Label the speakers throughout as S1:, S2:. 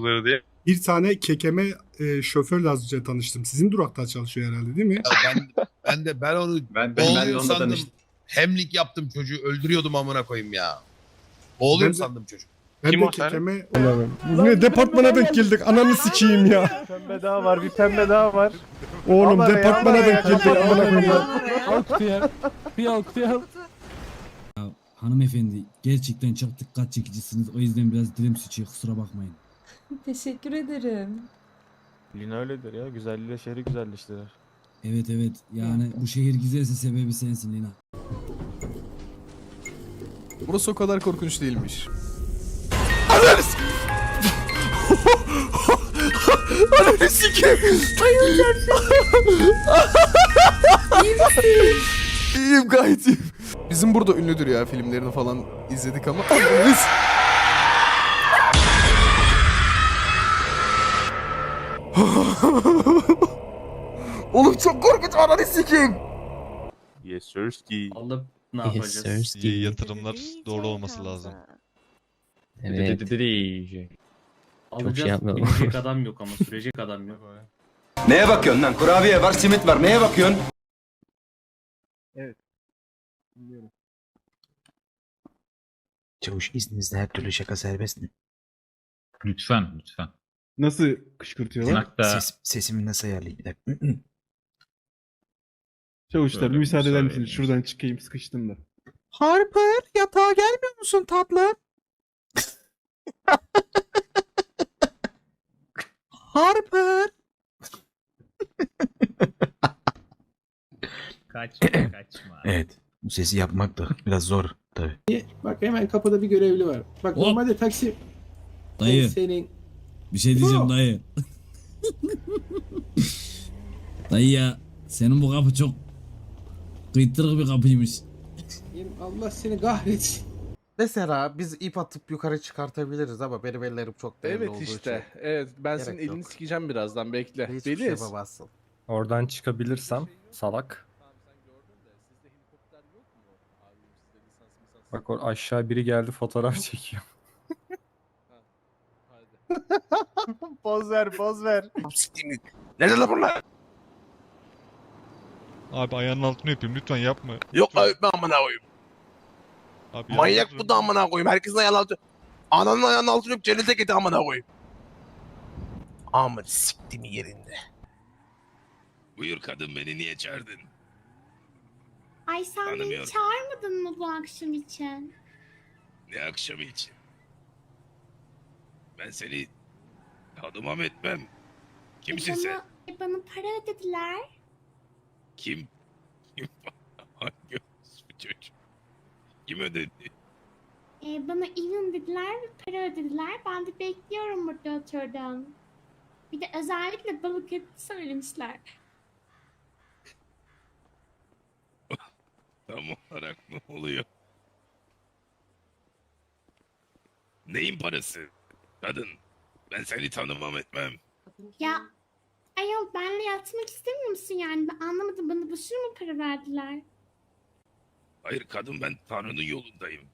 S1: diye.
S2: Bir tane kekeme e, şoför lazımca tanıştım. Sizin durakta çalışıyor herhalde değil mi?
S3: Ya ben, ben de ben onu
S4: Ben, ben, ben de onunla
S3: sandım.
S4: tanıştım.
S3: Hemlik yaptım çocuğu. Öldürüyordum amına koyayım ya. Boğuluyor
S2: Ben de-
S3: sandım çocuk.
S2: Ben
S1: Kim
S2: de
S1: o sen?
S2: kekeme... Ne departmana denk geldik. Ananı sikeyim ya.
S5: Pembe daha var, bir pembe daha var.
S2: Oğlum
S5: Aman ya,
S2: departmana
S5: aman
S2: denk
S5: ya,
S2: geldik.
S5: aman
S2: Amına
S5: ya.
S2: koyayım.
S6: Al. Bir al kutuya al.
S7: Hanımefendi gerçekten çok dikkat çekicisiniz. O yüzden biraz dilim sıçıyor kusura bakmayın.
S8: Teşekkür ederim.
S5: Lina öyledir ya, güzelliğiyle şehri güzelleştirir.
S7: Evet evet yani bu şehir güzelse sebebi sensin Lina.
S9: Burası o kadar korkunç değilmiş. Ananı sikeyim. İyiyim gayet iyiyim. Bizim burada ünlüdür ya filmlerini falan izledik ama. Ananı s- Oğlum çok korkunç ananı sikeyim.
S1: Yes sirski.
S4: Alıp ne yapacağız?
S10: İyi yatırımlar doğru olması lazım.
S4: Evet. Alacağız.
S10: şey yapmayalım.
S4: Binecek adam yok ama sürecek adam yok.
S11: Neye bakıyorsun lan? Kurabiye var, simit var. Neye bakıyorsun?
S7: Çavuş izninizle her türlü şaka serbest mi?
S10: Lütfen lütfen.
S5: Nasıl kışkırtıyorlar?
S10: Hatta
S7: sesimi nasıl ayarlayayım bir dakika.
S5: Çavuşlar bir
S10: Böyle
S5: müsaade eder
S10: müsaade
S5: misiniz? Şuradan çıkayım, sıkıştım da.
S9: Harper yatağa gelmiyor musun tatlım? Harper.
S4: Kaçma kaçma.
S7: Evet bu sesi yapmak da biraz zor tabi.
S6: Bak hemen kapıda bir görevli var. Bak
S7: Hop.
S6: normalde taksi
S7: Dayı
S6: senin
S7: bir şey diyeceğim dayı. dayı ya senin bu kapı çok kıytırık bir kapıymış.
S6: Allah seni kahretsin.
S9: Mesela biz ip atıp yukarı çıkartabiliriz ama benim ellerim çok değerli
S5: Evet
S9: olduğu
S5: işte. Evet ben
S9: Gerek
S5: senin elini
S9: yok.
S5: sikeceğim birazdan bekle.
S9: için hiçbir şey yapamazsın.
S5: Oradan çıkabilirsem salak. Bak o aşağı biri geldi fotoğraf çekiyor. poz ver poz ver.
S3: Nerede lan bunlar?
S10: Abi ayağının altını öpeyim lütfen yapma.
S3: Yok la öpme amına koyayım.
S10: Abi
S3: Manyak bu da amına koyayım. Herkesin ayağının altı. Ananın ayağının altını öp cennete git amına koyayım. Amına siktim yerinde. Buyur kadın beni niye çağırdın?
S8: Ay sen beni
S3: Tanımıyorum.
S8: çağırmadın mı bu akşam için?
S3: Ne akşamı için? Ben seni tanımam etmem. Kimsin
S8: E,
S3: sen?
S8: bana, e, bana para ödediler.
S3: Kim? Kim? Hangi çocuk? Kim ödedi?
S8: E, bana even dediler ve para ödediler. Ben de bekliyorum burada oturdum. Bir de özellikle balık eti söylemişler.
S3: Tam olarak ne oluyor? Neyin parası? Kadın, ben seni tanımam etmem.
S8: Ya ayol benle yatmak istemiyor musun yani? Ben anlamadım bana boşuna mı para verdiler?
S3: Hayır kadın ben Tanrı'nın yolundayım.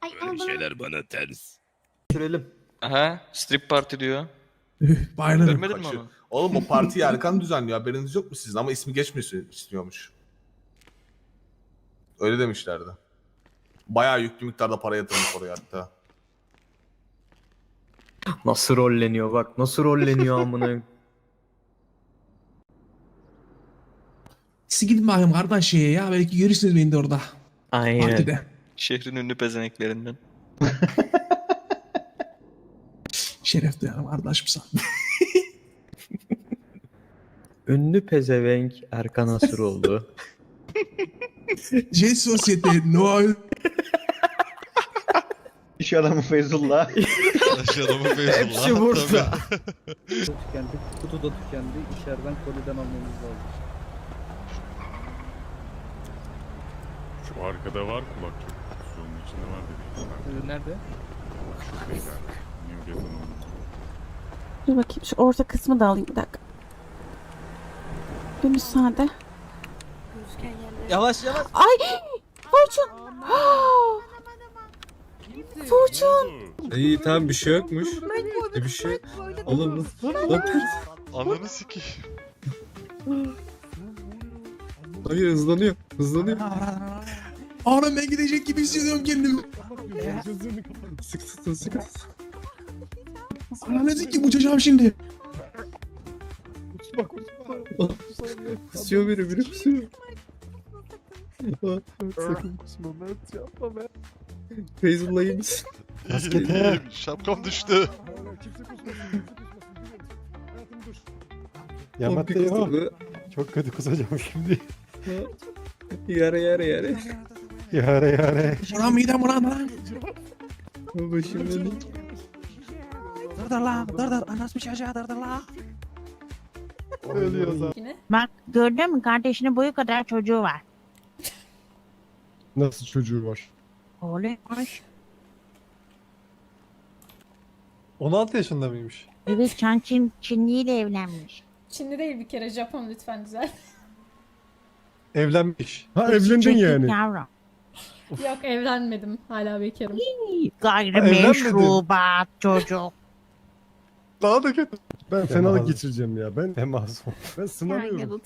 S8: Ay
S3: Böyle
S8: ama bana
S3: şeyler bana ters.
S4: Sürelim.
S1: Aha strip party diyor.
S9: Bayılırım.
S1: Görmedin mi onu?
S9: Oğlum o partiyi Erkan düzenliyor haberiniz yok mu sizin ama ismi geçmesi istiyormuş. Öyle demişlerdi. Bayağı yüklü miktarda para yatırmış oraya hatta.
S4: Nasıl rolleniyor bak nasıl rolleniyor amına.
S6: Siz gidin bakayım kardeş ya. Belki görürsünüz beni de orada.
S4: Aynen.
S6: Partide.
S1: Şehrin ünlü pezeneklerinden.
S6: Şeref duyarım kardeşim sana.
S4: Ünlü pezevenk Erkan Asuroğlu.
S6: J Sosyete Noel.
S4: İş adamı Feyzullah.
S10: Aş adamı Feyzullah.
S4: Hepsi burada.
S5: Tükendi, kutu da tükendi. İçeriden koliden almamız lazım.
S1: Şu arkada var kulaklık. Onun içinde var dedi.
S5: Nerede?
S1: Şu beyler. New Gaz'ın olduğu.
S8: Dur bakayım şu orta kısmı da alayım bir dakika. Bir müsaade.
S9: Yavaş yavaş.
S8: Ay! Orçun!
S1: Tipuçun.
S12: İyi tamam bir şey yokmuş. Bir şey. Oğlum
S13: Ananı sikeyim.
S12: Hayır hızlanıyor. Hızlanıyor.
S9: Oğlum ben gidecek gibi hissediyorum kendimi.
S12: Sık sık sık.
S9: Ananı sikeyim uçacağım şimdi.
S12: Kusuyor biri biri kusuyor. Sakın kusma Mert yapma Mert. Feyzullah iyi misin?
S13: İyiyim, Şapkam düştü.
S12: Ya
S14: Çok kötü kusacağım şimdi.
S12: Yare yare yare.
S14: Yare yare.
S9: Ulan midem ulan lan.
S12: Başım dönüyor.
S9: Dır dır lan dır dır. Anas bir çocuğa dır dır lan.
S14: Ölüyor zaten.
S10: Bak gördün mü kardeşinin boyu kadar çocuğu var.
S14: Nasıl çocuğu var?
S10: Oğluymuş.
S14: 16 yaşında mıymış?
S10: Evet Çan Çin, Çinli ile evlenmiş.
S15: Çinli değil bir kere Japon lütfen güzel.
S14: Evlenmiş.
S2: Ha
S10: Çekik Yavrum.
S15: Yok evlenmedim hala bekarım.
S10: Gayrimeşrubat çocuk.
S14: Daha da kötü.
S11: Ben fenalık geçireceğim ya. Ben
S14: Ne masum.
S11: ben sınanıyorum.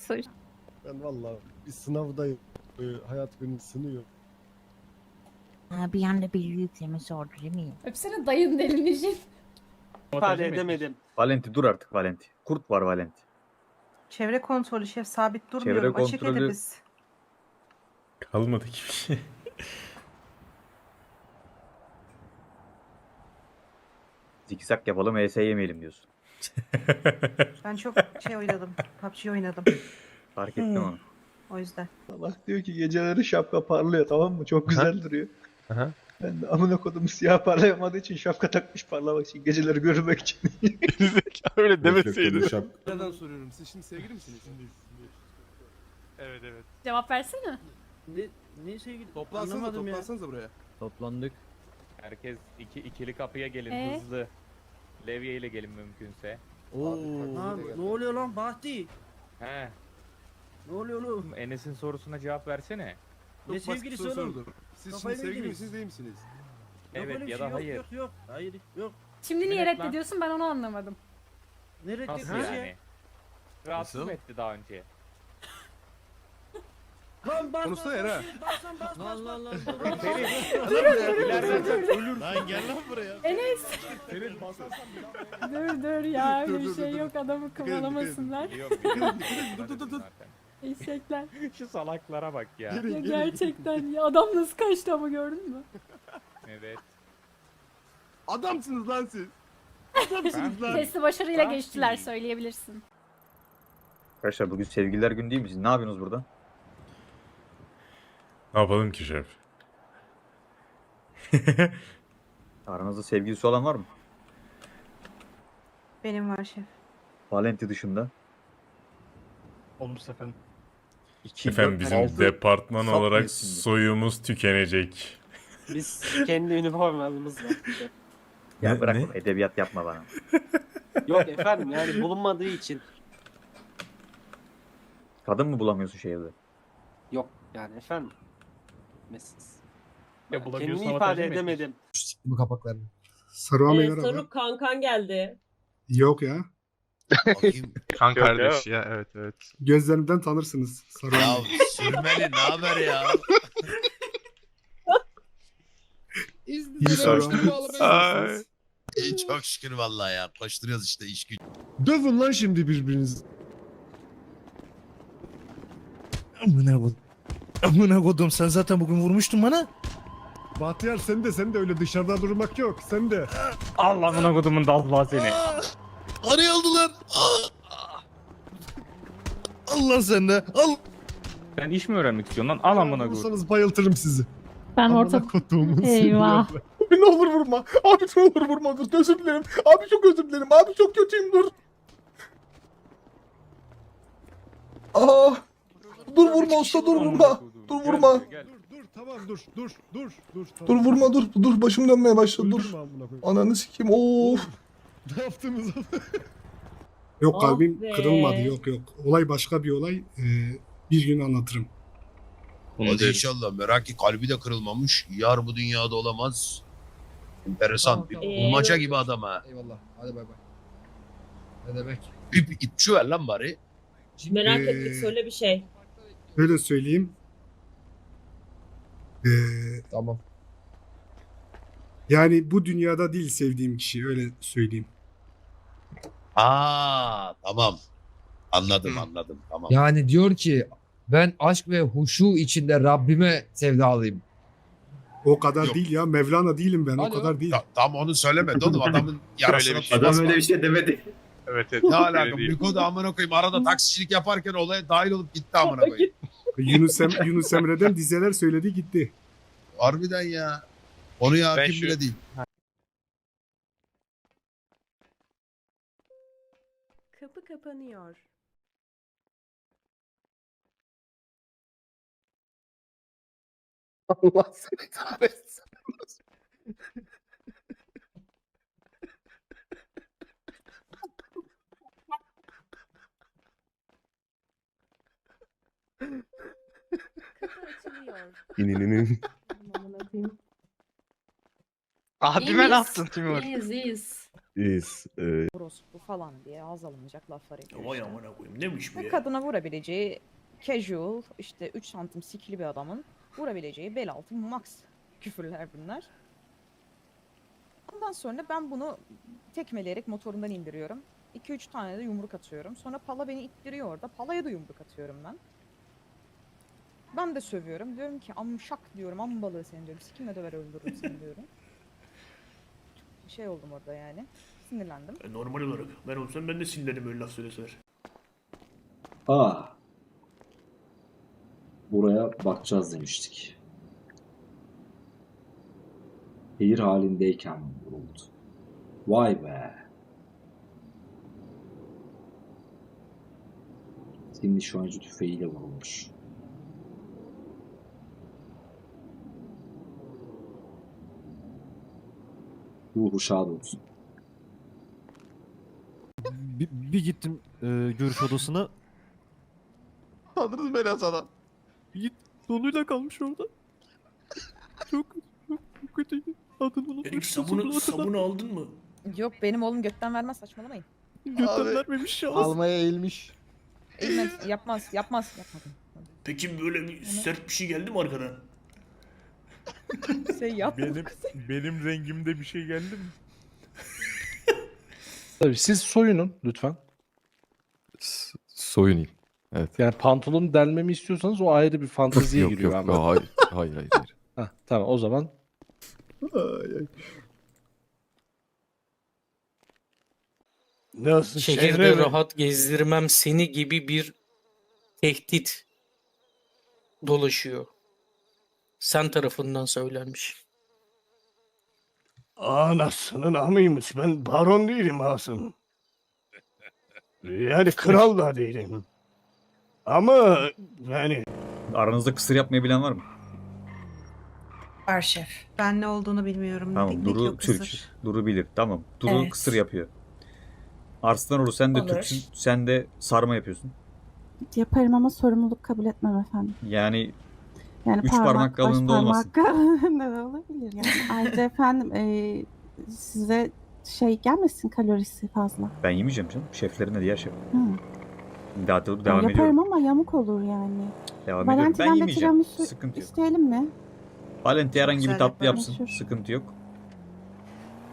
S11: Ben vallahi bir sınavdayım. Ee, hayat beni sınıyor.
S10: Ha, bir anda bir yüklemesi oldu değil mi?
S15: Öpsene dayının elini için.
S14: İfade edemedim.
S12: Valenti dur artık Valenti. Kurt var Valenti.
S15: Çevre kontrolü şef sabit
S12: durmuyorum. Çevre Açık kontrolü- ediniz.
S1: Kalmadı ki bir şey.
S12: Zikzak yapalım ES yemeyelim diyorsun.
S15: Ben çok şey oynadım. PUBG oynadım
S12: Fark ettim onu.
S15: o yüzden.
S14: Allah diyor ki geceleri şapka parlıyor tamam mı? Çok güzel duruyor.
S13: Aha.
S14: Ben de amına kodum siyah parlayamadığı için şapka takmış parlamak için. Geceleri görünmek için.
S13: Öyle demeseydin.
S16: Neden soruyorum? Siz şimdi sevgili misiniz?
S13: Evet evet.
S15: Cevap versene.
S14: ne, ne sevgili?
S16: Toplansanıza
S14: Anlamadım
S16: toplansanıza buraya.
S12: Toplandık.
S13: Herkes iki ikili kapıya gelin
S15: Ee?
S13: hızlı. Levye ile gelin mümkünse.
S14: Oo.
S16: ne
S14: oluyor lan Bahti?
S13: He.
S14: Ne oluyor oğlum?
S13: Enes'in sorusuna cevap versene.
S16: Çok basit
S14: sevgilisi
S16: soru
S14: oğlum?
S16: sordum. Siz
S14: Kafayı
S16: şimdi sevgili
S14: yediniz?
S16: misiniz değil misiniz?
S13: Evet ya da hayır.
S14: Yok yok. Hayır yok.
S15: Şimdi niye
S13: lan.
S15: reddediyorsun ben onu anlamadım.
S14: Ne
S13: Nasıl yani? Rahatsız mı etti daha önce?
S14: Lan bas
S16: Konuşsana Era.
S14: Basan bas bas
S12: Lan lan lan.
S13: Lan gel lan buraya.
S15: Enes. dur dur ya öyle bir şey yok adamı kovalamasınlar.
S13: Dur dur dur.
S15: Eşekler.
S13: Şu salaklara bak ya.
S15: Ya gerçekten ya adam nasıl kaçtı ama gördün mü?
S13: Evet.
S16: Adamsınız lan siz. Adamsınız lan.
S15: Testi başarıyla
S13: Ben
S15: geçtiler
S13: kimim?
S15: söyleyebilirsin.
S12: Arkadaşlar bugün sevgililer günü değil mi? Siz ne yapıyorsunuz burada?
S1: Ne yapalım ki şef?
S12: Aranızda sevgilisi olan var mı?
S15: Benim var şef.
S12: Valenti dışında.
S14: Olmuş efendim.
S12: İki,
S1: Efendim
S12: dört,
S1: bizim departman
S12: Sap
S1: olarak
S12: mevsimi.
S1: soyumuz tükenecek.
S14: Biz kendi üniformamız var.
S12: Ya
S1: Ne-
S12: bırak
S1: ne?
S12: edebiyat yapma bana.
S14: Yok efendim yani bulunmadığı için.
S12: Kadın mı bulamıyorsun şehirde?
S14: Yok yani efendim. Mesut.
S13: Ya bulamıyorsun
S14: Kendimi
S13: ama
S14: ifade
S13: mi
S14: edemedim.
S2: Bu kapaklarını. Saruhan
S15: Ee,
S2: Bey merhaba.
S15: kankan geldi.
S2: Yok ya.
S13: Kan kardeş ya evet evet.
S2: Gözlerimden tanırsınız Saruhan Bey.
S17: sürmeli ne haber ya?
S2: Bey.
S13: Ay.
S17: İyi çok şükür vallahi ya. Koşturuyoruz işte iş güç.
S11: Dövün lan şimdi birbirinizi.
S9: Amına kodum. Amına kodum sen zaten bugün vurmuştun bana.
S11: Bahtiyar sen de sen de öyle dışarıda durmak yok. Sen de.
S13: Allah'ına kodumun dalma seni.
S17: Arı aldılar.
S9: Allah sen de al.
S13: Sen iş mi öğrenmek istiyorsun lan? Al amına kodum.
S11: Vursanız bayıltırım sizi.
S15: Ben orta... Eyvah.
S11: seni.
S9: ne olur vurma. Abi ne olur vurma dur özür dilerim. Abi çok özür dilerim. Abi çok kötüyüm dur. Aa. Dur vurma usta dur vurma. Dur vurma.
S11: Dur dur tamam dur dur dur dur.
S9: Dur vurma dur. Dur başım dönmeye başladı dur. Ananı sikeyim. Of.
S11: Ne yaptınız?
S2: Yok kalbim
S15: Ah be.
S2: kırılmadı yok yok. Olay başka bir olay. Ee, bir gün anlatırım.
S17: Hadi inşallah merak ki kalbi de kırılmamış. Yar bu dünyada olamaz. Enteresan. Bir bulmaca gibi adam ha.
S18: Eyvallah. Hadi bay bay. Ne demek?
S17: Bir, bir itçi ver lan bari.
S2: Merak ettik,
S12: söyle bir şey.
S2: Böyle söyleyeyim. Ee,
S18: Tamam.
S2: yani bu dünyada değil sevdiğim kişi öyle söyleyeyim.
S17: Aa tamam. Anladım anladım tamam.
S19: Yani diyor ki ben aşk ve huşu içinde Rabbime sevdalıyım.
S2: O kadar
S17: Yok.
S2: değil ya. Mevlana değilim ben.
S18: Alo.
S2: O kadar değil.
S17: Ta- tam onu söylemedi oğlum adamın yarısını
S16: şey.
S11: Adam öyle bir şey demedi.
S16: Evet evet.
S17: Ne alaka? Miko da amına koyayım arada taksicilik yaparken olaya dahil olup gitti amına koyayım.
S2: Yunus, Em Yunus Emre'den dizeler söyledi gitti.
S17: Harbiden ya. Onu ya
S16: Ben
S17: kim
S16: şu-
S17: bile değil.
S12: Kapı kapanıyor.
S18: Allah seni kahretsin.
S12: Kapı açılıyor.
S7: İnininin.
S16: Abime ne yaptın Timur?
S20: İyiyiz iyiyiz.
S7: İyiyiz. Ee,
S12: Orospu falan diye ağız alınacak laflar ediyor.
S21: Vay amına koyayım neymiş bu ya?
S12: Kadına vurabileceği casual işte 3 santim sikili bir adamın vurabileceği bel altı max küfürler bunlar. Ondan sonra ben bunu tekmeleyerek motorundan indiriyorum. 2-3 tane de yumruk atıyorum. Sonra pala beni ittiriyor orada. Palaya da yumruk atıyorum ben. Ben de sövüyorum. Diyorum ki amşak diyorum. Am balığı seni diyorum. Sikimle döver öldürürüm seni diyorum. Çok şey oldum orada yani. Sinirlendim.
S21: E, normal olarak. Ben olsam ben de sinirlerim öyle laf söyleseler.
S11: Aa. Buraya bakacağız demiştik. Şehir halindeyken vuruldu. Vay be. Senin nişancı tüfeğiyle vurulmuş. Ruhu şad olsun.
S21: Bir, bir gittim e, görüş odasına.
S17: Tanrınız belası adam.
S21: Git donuyla kalmış orada. Çok çok, çok kötü. Adını unutmuşum. Sabunu, sabunu aldın mı?
S12: Yok benim oğlum gökten vermez saçmalamayın.
S21: Gökten vermemiş ya. Almaya eğilmiş.
S12: Eğilmez, yapmaz, yapmaz, yapmadım.
S21: Peki böyle bir sert bir şey geldi mi arkadan?
S12: Şey yap.
S16: benim rengimde bir şey geldi mi?
S21: Tabii siz soyunun lütfen.
S7: soyunayım. Evet.
S21: Yani pantolonu delmemi istiyorsanız o ayrı bir fanteziye giriyor ama.
S7: Hayır, hayır, hayır. hayır.
S21: Hah, tamam o zaman. Nasıl?
S18: Şehirde rahat gezdirmem seni gibi bir tehdit dolaşıyor. Sen tarafından söylenmiş.
S21: Anasının amıymış. Ben baron değilim Asım. Yani kral da değilim. Ama yani
S16: Aranızda kısır yapmayı bilen var mı?
S12: Var şef. Ben ne olduğunu bilmiyorum.
S16: Tamam Duru Türk. Duru bilir. Tamam. Duru
S12: Evet.
S16: kısır yapıyor. Arslanoğlu sen de
S12: Olur.
S16: Türksün. Sen de sarma yapıyorsun.
S20: Yaparım ama sorumluluk kabul etmem efendim.
S16: Yani
S20: Yani
S16: Üç parmak kalınlığında olmasın.
S20: ne de olabilir yani. Ayrıca efendim e, size şey gelmesin kalorisi fazla.
S16: ben yemeyeceğim canım. Şeflerin de diğer şef.
S20: Hı.
S16: Daha devam,
S20: yaparım
S16: ediyorum.
S20: ama yamuk olur yani.
S16: Devam ediyorum. Ben
S20: Valentine'de
S16: yemeyeceğim.
S20: tiramisu
S16: Sıkıntı yok.
S20: isteyelim mi?
S16: Valenti herhangi bir
S12: güzel
S16: tatlı
S12: yaparım.
S16: yapsın.
S20: Meşhur.
S16: Sıkıntı yok.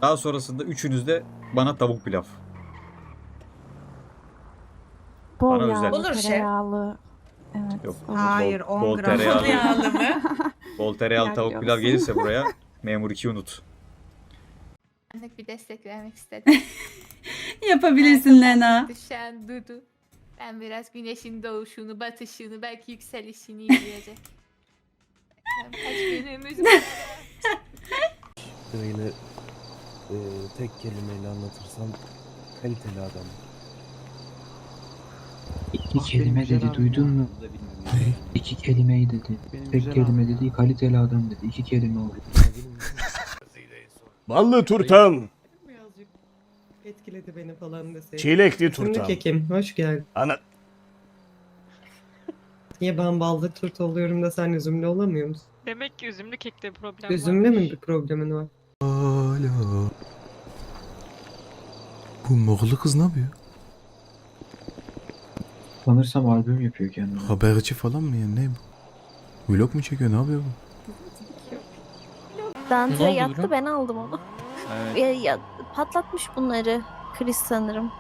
S16: Daha sonrasında üçünüz de bana tavuk pilav.
S20: Bol
S16: Bana
S20: yağlı.
S12: Olur şef.
S20: tereyağlı. Evet.
S16: Yok.
S12: Hayır,
S16: Bol-
S12: 10
S16: bol
S12: gram.
S16: tereyağlı.
S12: Yağlı mı?
S16: Bol tereyağlı tavuk pilav gelirse buraya memur 2 unut.
S20: bir destek vermek istedim.
S12: Yapabilirsin Lena.
S20: Düşen Dudu. Ben biraz güneşin doğuşunu, batışını, belki yükselişini izleyecek. Kaç günümüz var.
S21: Yine e, tek kelimeyle anlatırsam kaliteli adam.
S18: İki kelime dedi duydun mu? İki kelimeyi dedi. Tek kelime dedi kaliteli adam dedi. İki kelime oldu.
S21: Ballı turtam,
S18: etkiledi beni falan deseydi.
S21: çilekli turtam.
S18: kekim hoş geldin.
S21: Ana
S18: Niye ben ballı turt oluyorum da sen üzümlü olamıyor musun?
S12: Demek ki üzümlü kekte problem
S18: Üzümlü mü bir problemin var?
S22: Hala. Bu Moğollu kız ne yapıyor?
S19: Sanırsam albüm yapıyor kendine.
S22: Haberci falan mı ya ne bu? Vlog mu çekiyor ne yapıyor bu?
S10: Dante
S21: oldu
S10: yattı
S21: lan?
S10: ben aldım onu. patlatmış bunları Chris sanırım.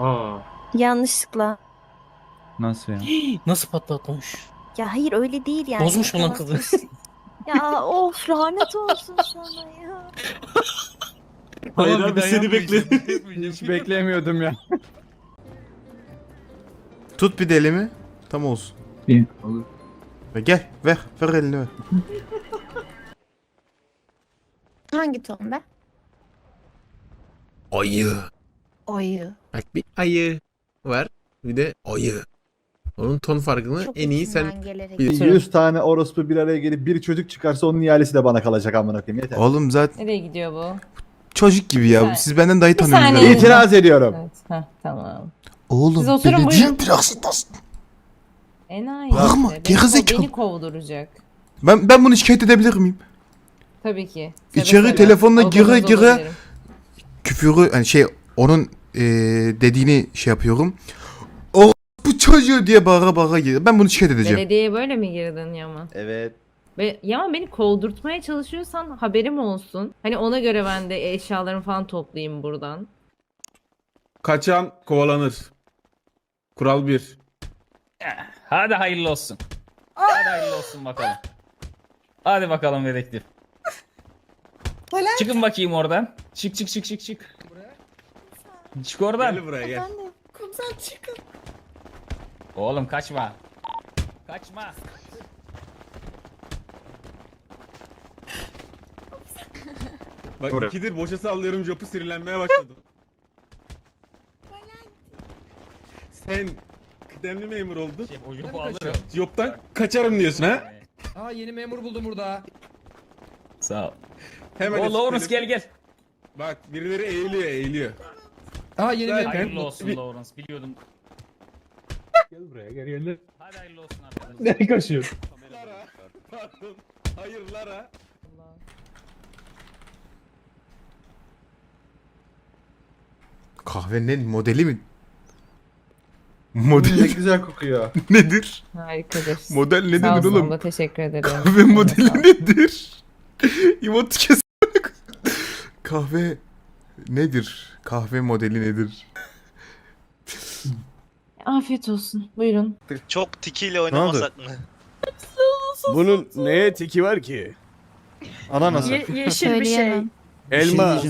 S21: Aa.
S10: Yanlışlıkla.
S8: Nasıl ya?
S21: Nasıl patlatmış?
S10: Ya hayır öyle değil yani.
S21: Bozmuş mu lan kızı?
S10: Ya of lanet olsun sana ya.
S21: Hayır abi seni bekledim.
S8: Hiç beklemiyordum ya.
S22: Tut bir de elimi. Tam olsun.
S19: Bir olur.
S22: Ve gel ver ver elini ver.
S10: Hangi ton be?
S17: Ayı.
S10: Ayı.
S17: Bak bir ayı var. Bir de ayı. Onun ton farkını en iyi sen
S14: 100 tane orospu bir araya gelip bir çocuk çıkarsa onun ihalesi de bana kalacak amına koyayım yeter.
S22: Oğlum zaten
S12: Nereye gidiyor bu?
S22: çocuk gibi ya. Siz benden dayı
S12: Bir
S22: tanıyorsunuz.
S12: saniye.
S22: herhalde.
S14: İtiraz ediyorum.
S12: Evet, heh, tamam.
S22: Oğlum
S12: Siz oturun,
S22: belediye
S12: buyurun.
S22: biraz
S12: Enayi
S22: Bağırma,
S12: işte. Beni,
S22: gerizekalı.
S12: beni kovduracak.
S22: Ben ben bunu şikayet edebilir miyim?
S12: Tabii ki.
S22: İçeri telefonla
S12: Odanızda
S22: gire gire-
S12: olabilirim.
S22: Küfürü yani şey onun eee, dediğini şey yapıyorum. O bu çocuğu diye bağıra bağıra gir. Ben bunu şikayet edeceğim.
S12: Belediyeye böyle mi girdin Yaman?
S14: Evet.
S12: Ve Yaman beni kovdurtmaya çalışıyorsan haberim olsun. Hani ona göre ben de eşyalarımı falan toplayayım buradan.
S23: Kaçan kovalanır. Kural 1.
S8: Hadi hayırlı olsun. Hadi hayırlı olsun bakalım. Hadi bakalım dedektif. Çıkın bakayım oradan. Çık çık çık çık çık. Çık oradan.
S23: Gel buraya gel.
S10: Kumsal çıkın.
S8: Oğlum kaçma. Kaçma.
S23: Bak ikidir boşa sallıyorum Jop'u sinirlenmeye başladı. Sen kıdemli memur oldun.
S8: Şey, o jupu alırım.
S23: Jop'tan kaçarım diyorsun ha?
S9: Aa yeni memur buldum burada.
S8: Sağ ol.
S23: Hemen
S8: O Lawrence gel gel.
S23: Bak birileri eğiliyor eğiliyor.
S9: Aa yeni
S23: Zaten-
S9: memur.
S8: Hayırlı olsun
S23: Bir-
S8: Lawrence biliyordum.
S23: Gel buraya gel gel.
S8: Hadi hayırlı olsun arkadaşlar.
S23: Nereye kaçıyorsun? Lara. Pardon. Hayır Lara.
S22: Kahvenin modeli mi? Model
S14: güzel kokuyor.
S22: nedir?
S12: Harikadır.
S22: Model ne
S12: Sağ
S22: nedir
S12: olsun
S22: oğlum?
S12: da teşekkür ederim.
S22: Kahve
S12: Eline
S22: modeli
S12: sağlık.
S22: nedir? İmot kes. Kahve nedir? Kahve modeli nedir?
S12: Afiyet olsun. Buyurun.
S17: çok tikiyle
S14: oynamasak
S17: mı?
S21: Bunun neye teki var ki?
S14: Ananas.
S10: yeşil bir şey.
S21: Elma.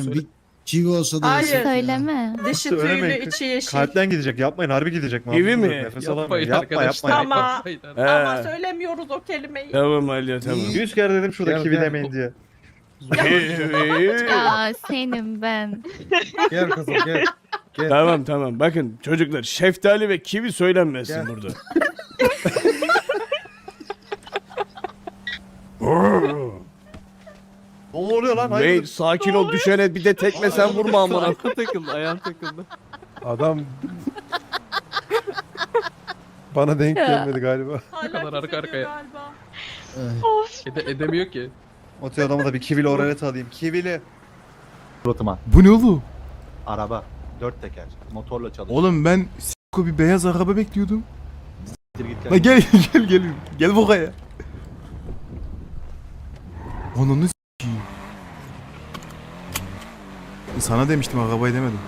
S9: Çiğ olsa da
S10: Söyleme.
S12: Dışı
S14: Söylemeyin.
S12: içi yeşil.
S14: Kalpten gidecek yapmayın harbi gidecek.
S21: Gibi mi?
S14: Nefes alamıyorum. Yapma yapma.
S12: Ama,
S21: He.
S12: ama söylemiyoruz o kelimeyi.
S21: Tamam Alya tamam.
S14: Yüz kere dedim şurada
S21: Gel,
S14: kivi
S21: gel.
S14: demeyin diye.
S10: Ya senin ben.
S14: Gel kızım gel.
S21: tamam tamam bakın çocuklar şeftali ve kivi söylenmesin
S14: Gel.
S21: burada.
S14: Ne oluyor lan?
S21: Bey sakin ol düşene bir de tekme sen vurma amına.
S4: takıldı ayağım takıldı.
S14: Adam bana denk gelmedi galiba.
S12: Hala
S4: arka arkaya.
S12: Galiba.
S4: Ede, edemiyor ki.
S14: Otel adama da bir kivili oralet alayım. Kivili. Suratıma.
S22: Bu ne oğlum?
S14: Araba. Dört teker. Motorla çalışıyor.
S22: Oğlum ben s**ko bir beyaz araba bekliyordum.
S14: git
S22: La gel gel gel gel buraya. Onunu Sana demiştim arabayı demedim.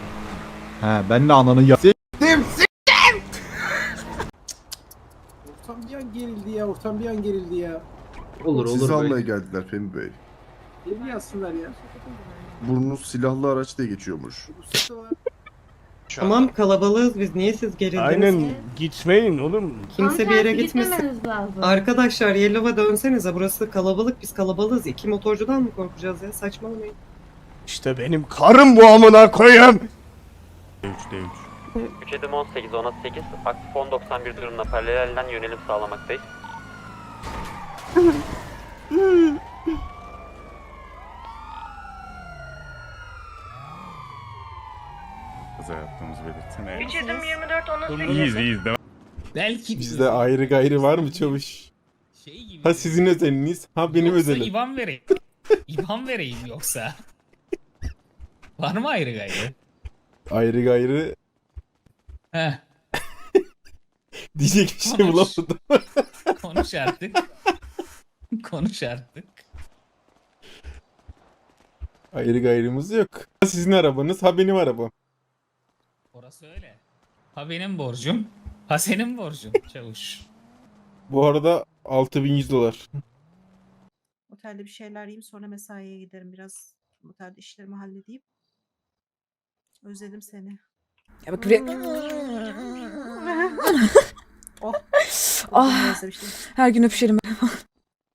S14: He ben de ananın ya.
S9: Ortam bir an gerildi ya. Ortam bir an gerildi ya.
S19: Olur olur. böyle.
S23: geldiler Femi Bey.
S9: Evli yazsınlar ya.
S23: Burnunuz silahlı araç diye geçiyormuş.
S12: Tamam kalabalığız biz. Niye siz gerildiniz?
S21: Aynen gitmeyin olur mu?
S12: Kimse bir yere gitmesin.
S10: Lazım.
S12: Arkadaşlar Yellow'a dönsenize. Burası kalabalık. Biz kalabalığız. İki motorcudan mı korkacağız ya? Saçmalamayın.
S21: İşte benim karım bu amına koyayım.
S23: D3 D3.
S8: 3 edim 18 10 8 aktif 1091 durumuna paralelden yönelim sağlamaktayız.
S23: Kaza yaptığımızı belirtsene.
S10: 3 adım 24 18.
S23: İyiyiz iyiyiz. Devam.
S8: Belki
S23: Bizde ayrı gayrı var mı çavuş?
S8: şey gibi.
S23: Ha sizin özeliniz, ha benim
S8: Yoksa
S23: özelim.
S8: Ivan vereyim. İban vereyim yoksa. Var mı ayrı gayrı?
S23: Ayrı gayrı
S8: Heh,
S23: diyecek bir şey
S8: Konuş.
S23: bulamadım.
S8: konuş artık. konuş artık.
S23: Ayrı gayrımız yok. Sizin arabanız ha benim arabam.
S8: Orası öyle. Ha benim borcum, ha senin borcun çavuş.
S23: Bu arada 6100 dolar.
S16: Otelde bir şeyler yiyeyim sonra mesaiye giderim biraz. Otelde işlerimi halledeyim. Özledim seni.
S20: Ya bak buraya.
S16: oh.
S20: Ah. Her gün öpüşelim.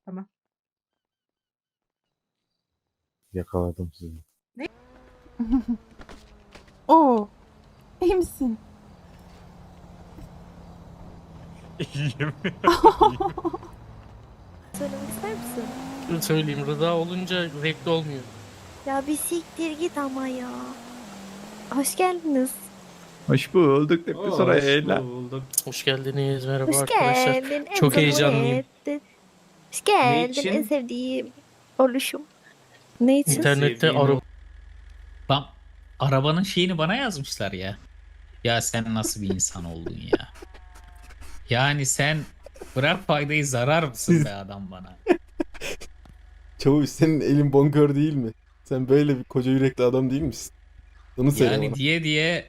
S16: Tamam.
S23: Yakaladım sizi.
S20: Oo. İyi misin?
S13: İyiyim.
S10: Söylemek ister misin?
S24: Söyleyeyim Rıza olunca zevkli olmuyor.
S10: Ya bir siktir git ama ya. Hoş geldiniz.
S23: Hoş bulduk. Hep sonra eğlen.
S24: Hoş geldiniz merhaba
S10: Hoş
S24: arkadaşlar.
S10: geldin. en
S24: Çok
S10: son
S24: heyecanlıyım.
S10: ettin. Hoş geldin.
S8: için?
S10: En sevdiğim oluşum. Ne için?
S24: İnternette araba
S8: Lan arabanın şeyini bana yazmışlar ya. Ya sen nasıl bir insan oldun ya? Yani sen bırak faydayı zarar mısın be adam bana?
S23: Çavuş senin elin bonkör değil mi? Sen böyle bir koca yürekli adam değil misin? Onu söyle
S8: Yani
S23: bana.
S8: diye diye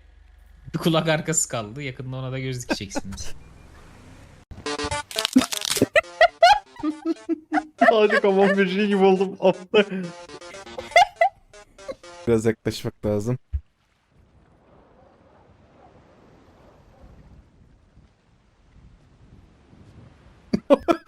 S8: bir kulak arkası kaldı. Yakında ona da göz dikeceksiniz.
S23: Sadece kafam bir şey gibi oldum. Biraz yaklaşmak lazım.